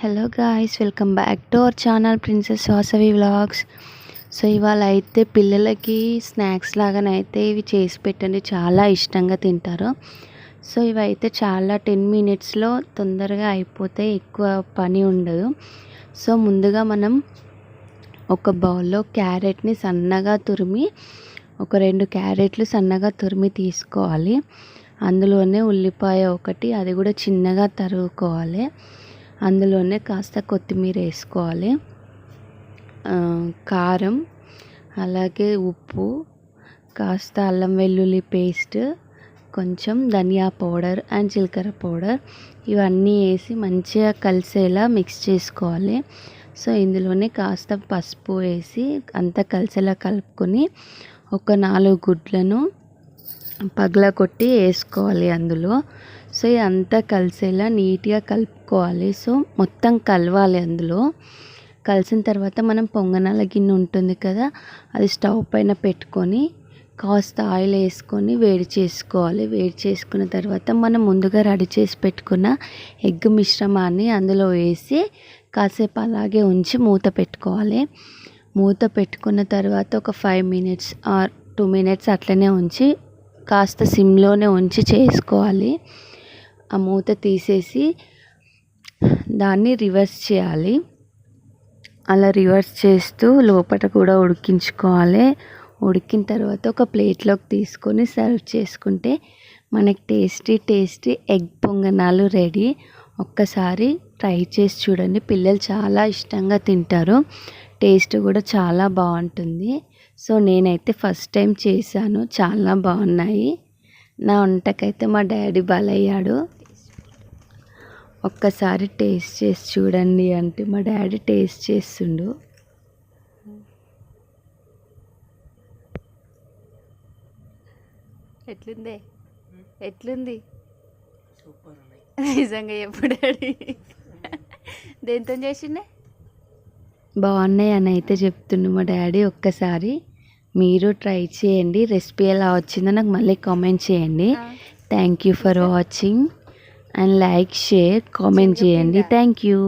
Hello guys welcome back to our channel princess Vasavi vlogs so ఇవాళ అయితే పిల్లలకి snacks లాగానైతే ఇవి చేసి పెట్టండి. చాలా ఇష్టంగా తింటారు. సో ఇవైతే చాలా టెన్ మినిట్స్లో తొందరగా అయిపోతే ఎక్కువ పని ఉండదు. సో ముందుగా మనం ఒక బౌల్లో క్యారెట్ని సన్నగా తురిమి ఒక రెండు క్యారెట్లు సన్నగా తురిమి తీసుకోవాలి. అందులోనే ఉల్లిపాయ ఒకటి అది కూడా చిన్నగా తరుగుకోవాలి అందులోనే కాస్త కొత్తిమీర వేసుకోవాలి. కారం అలాగే ఉప్పు కాస్త అల్లం వెల్లుల్లి పేస్ట్ కొంచెం ధనియా పౌడర్ అండ్ జీలకర్ర పౌడర్. ఇవన్నీ వేసి మంచిగా కలిసేలా మిక్స్ చేసుకోవాలి. సో ఇందులోనే కాస్త పసుపు వేసి అంతా కలిసేలా కలుపుకొని ఒక నాలుగు గుడ్లను పగల కొట్టి వేసుకోవాలి అందులో. సో ఇదంతా కలిసేలా నీట్గా కలుపుకోవాలి. సో మొత్తం కలవాలి అందులో. కలిసిన తర్వాత మనం పొంగనాల గిన్నె ఉంటుంది కదా అది స్టవ్ పైన పెట్టుకొని కాస్త ఆయిల్ వేసుకొని వేడి చేసుకోవాలి. వేడి చేసుకున్న తర్వాత మనం ముందుగా రెడీ చేసి పెట్టుకున్న ఎగ్ మిశ్రమాన్ని అందులో వేసి కాసేపు అలాగే ఉంచి మూత పెట్టుకోవాలి. మూత పెట్టుకున్న తర్వాత ఒక five minutes or two minutes అట్లనే ఉంచి కాస్త సిమ్లోనే ఉంచి చేసుకోవాలి. ఆ మూత తీసేసి దాన్ని రివర్స్ చేయాలి. అలా రివర్స్ చేస్తూ లోపల కూడా ఉడికించుకోవాలి. ఉడికిన తర్వాత ఒక ప్లేట్లోకి తీసుకొని సర్వ్ చేసుకుంటే మనకి టేస్టీ టేస్టీ ఎగ్ పొంగనాలు రెడీ. ఒక్కసారి ట్రై చేసి చూడండి. పిల్లలు చాలా ఇష్టంగా తింటారు. టేస్ట్ కూడా చాలా బాగుంటుంది. సో నేనైతే ఫస్ట్ టైం చేశాను. చాలా బాగున్నాయి. నా వంటకైతే మా డాడీ బలయ్యాడు. ఒక్కసారి టేస్ట్ చేసి చూడండి అంటే మా డాడీ టేస్ట్ చేస్తుండు. ఎట్లుంది? ఎట్లుంది? సూపర్ ఉన్నాయి. నిజంగా ఎప్పుడు డాడీ. దేంతో చేసిండే? బాగున్నాయి అని అయితే చెప్తుండు మా డాడీ ఒక్కసారి. మీరు ట్రై చేయండి. రెసిపీ ఎలా వచ్చిందో నాకు మళ్ళీ కామెంట్ చేయండి. Thank you for watching and like share comment చేయండి. Thank you